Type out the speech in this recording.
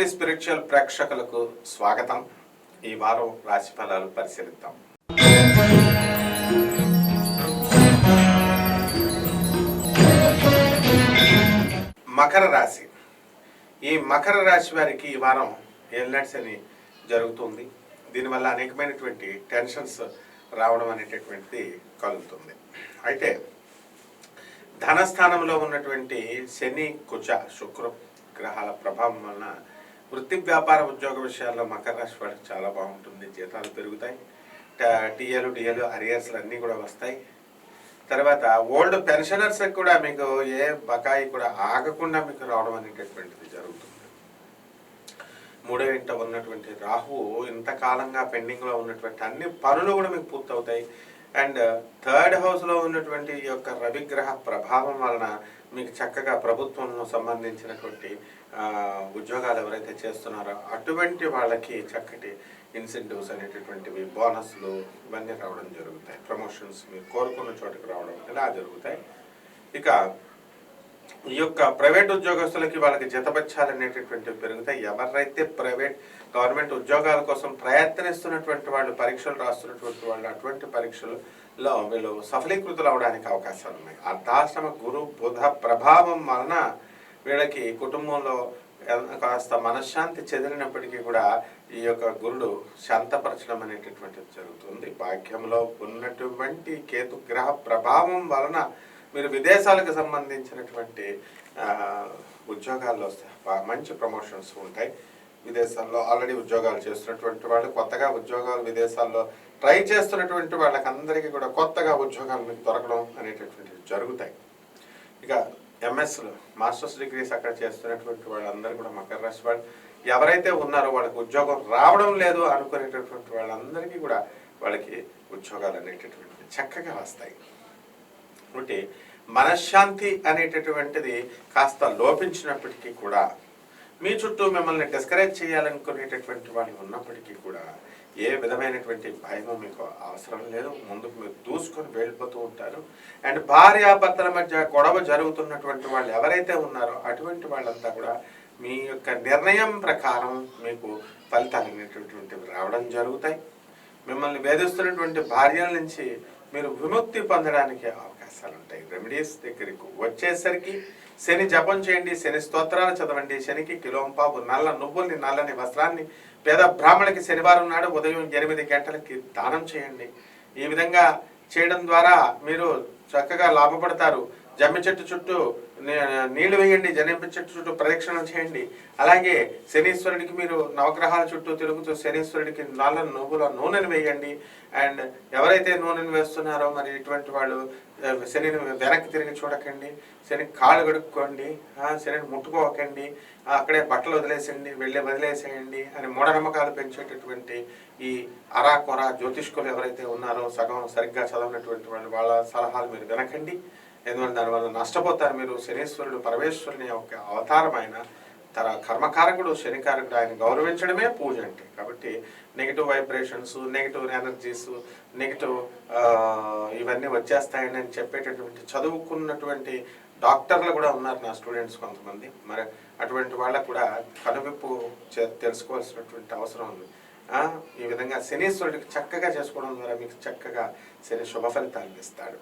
ప్రేక్షకులకు స్వాగతం. ఈ వారం రాశి ఫలాలు పరిశీలిద్దాం. మకర రాశి. ఈ మకర రాశి వారికి ఈ వారం ఎల్నట్స్ అని జరుగుతుంది. దీనివల్ల అనేకమైనటువంటి టెన్షన్స్ రావడం అనేటటువంటిది కలుగుతుంది. అయితే ధనస్థానంలో ఉన్నటువంటి శని కుచ శుక్ర గ్రహాల ప్రభావం వలన వృత్తి వ్యాపార ఉద్యోగ విషయాల్లో మకర రాశి వాడికి చాలా బాగుంటుంది. జీతాలు పెరుగుతాయి. టీఏలు డిఏలు అరియర్స్లు అన్నీ కూడా వస్తాయి. తర్వాత ఓల్డ్ పెన్షనర్స్కి కూడా మీకు ఏ బకాయి కూడా ఆగకుండా మీకు రావడం అనేటటువంటిది జరుగుతుంది. మూడో ఇంట ఉన్నటువంటి రాహువు ఇంతకాలంగా పెండింగ్లో ఉన్నటువంటి అన్ని పనులు కూడా మీకు పూర్తవుతాయి. అండ్ థర్డ్ హౌస్లో ఉన్నటువంటి ఈ యొక్క రవిగ్రహ ప్రభావం వలన మీకు చక్కగా ప్రభుత్వం సంబంధించినటువంటి ఉద్యోగాలు ఎవరైతే చేస్తున్నారో అటువంటి వాళ్ళకి చక్కటి ఇన్సెంటివ్స్ అనేటటువంటివి బోనస్లు ఇవన్నీ రావడం జరుగుతాయి. ప్రమోషన్స్ మీరు కోరుకున్న చోటుకు రావడం ఇలా జరుగుతాయి. ఇక ఈ యొక్క ప్రైవేట్ ఉద్యోగస్తులకి వాళ్ళకి జతబచ్చాలనేటటువంటివి పెరుగుతాయి. ఎవరైతే ప్రైవేట్ గవర్నమెంట్ ఉద్యోగాల కోసం ప్రయత్నిస్తున్నటువంటి వాళ్ళు పరీక్షలు రాస్తున్నటువంటి వాళ్ళు అటువంటి పరీక్షల్లో వీళ్ళు సఫలీకృతులు అవడానికి అవకాశాలు ఉన్నాయి. అర్ధాశ్రమ గురు బుధ ప్రభావం వలన వీళ్ళకి కుటుంబంలో కాస్త మనశ్శాంతి చెదిరినప్పటికీ కూడా ఈ యొక్క గురుడు శాంతపరచడం అనేటటువంటిది జరుగుతుంది. భాగ్యంలో ఉన్నటువంటి కేతు గ్రహ ప్రభావం వలన మీరు విదేశాలకు సంబంధించినటువంటి ఉద్యోగాల్లో మంచి ప్రమోషన్స్ ఉంటాయి. విదేశాల్లో ఆల్రెడీ ఉద్యోగాలు చేస్తున్నటువంటి వాళ్ళు కొత్తగా ఉద్యోగాలు విదేశాల్లో ట్రై చేస్తున్నటువంటి వాళ్ళకందరికీ కూడా కొత్తగా ఉద్యోగాలు మీకు దొరకడం అనేటటువంటివి జరుగుతాయి. ఇక ఎంఎస్లు మాస్టర్స్ డిగ్రీస్ అక్కడ చేస్తున్నటువంటి వాళ్ళందరూ కూడా మకర రాశి వాళ్ళు. ఎవరైతే ఉన్నారో వాళ్ళకి ఉద్యోగం రావడం లేదు అనుకునేటటువంటి వాళ్ళందరికీ కూడా వాళ్ళకి ఉద్యోగాలు అనేటటువంటివి చక్కగా వస్తాయి. కాబట్టి మనశ్శాంతి అనేటటువంటిది కాస్త లోపించినప్పటికీ కూడా మీ చుట్టూ మిమ్మల్ని డిస్కరేజ్ చేయాలనుకునేటటువంటి వాళ్ళు ఉన్నప్పటికీ కూడా ఏ విధమైనటువంటి భయము మీకు అవసరం లేదు. ముందుకు మీరు దూసుకొని వెళ్ళిపోతూ ఉంటారు. అండ్ భార్యాభర్తల మధ్య గొడవ జరుగుతున్నటువంటి వాళ్ళు ఎవరైతే ఉన్నారో అటువంటి వాళ్ళంతా కూడా మీ యొక్క నిర్ణయం ప్రకారం మీకు ఫలితాలు అనేటటువంటివి రావడం జరుగుతాయి. మిమ్మల్ని వేధిస్తున్నటువంటి భార్యల నుంచి మీరు విముక్తి పొందడానికి అవకాశాలు ఉంటాయి రెమెడీస్ దగ్గరికి వచ్చేసరికి శని జపం చేయండి శని స్తోత్రాలు చదవండి శనికి కిలోంపాపు నల్ల నువ్వుల్ని నల్లని వస్త్రాన్ని పేద బ్రాహ్మణికి శనివారం నాడు ఉదయం ఎనిమిది గంటలకి దానం చేయండి. ఈ విధంగా చేయడం ద్వారా మీరు చక్కగా లాభపడతారు. జమ్మి చెట్టు చుట్టూ నీ- నీళ్ళు వేయండి జనింప చెట్టు చుట్టూ ప్రదక్షిణ చేయండి. అలాగే శనీశ్వరుడికి మీరు నవగ్రహాల చుట్టూ తిరుగుతూ శనీశ్వరుడికి నల్ల నువ్వుల నూనెను వేయండి. అండ్ ఎవరైతే నూనెను వేస్తున్నారో మరి ఇటువంటి వాళ్ళు శనిని వెనక్కి తిరిగి చూడకండి. శని కాళ్ళు కడుక్కోండి. శనిని ముట్టుకోకండి. అక్కడే బట్టలు వదిలేసేయండి వెళ్ళి వదిలేసేయండి అని మూఢనమ్మకాలు పెంచేటటువంటి ఈ అరా కొర జ్యోతిష్కులు ఎవరైతే ఉన్నారో సగం సరిగ్గా చదవనటువంటి వాళ్ళు వాళ్ళ సలహాలు మీరు వినకండి. ఎందుకంటే దానివల్ల నష్టపోతారు మీరు. శనీశ్వరుడు పరమేశ్వరుని యొక్క అవతారం ఆయన తన కర్మకారకుడు శనికారకుడు ఆయన గౌరవించడమే పూజ అంటే. కాబట్టి negative vibrations negative energies negative ఇవన్నీ వచ్చేస్తాయని అని చెప్పేటటువంటి చదువుకున్నటువంటి డాక్టర్లు కూడా ఉన్నారు నా స్టూడెంట్స్ కొంతమంది. మరి అటువంటి వాళ్ళకు కూడా కనువిప్పు చే- తెలుసుకోవాల్సినటువంటి అవసరం ఉంది. ఈ విధంగా శనీశ్వరుడికి చక్కగా చేసుకోవడం ద్వారా మీకు చక్కగా శని శుభ ఫలితాలు ఇస్తాడు.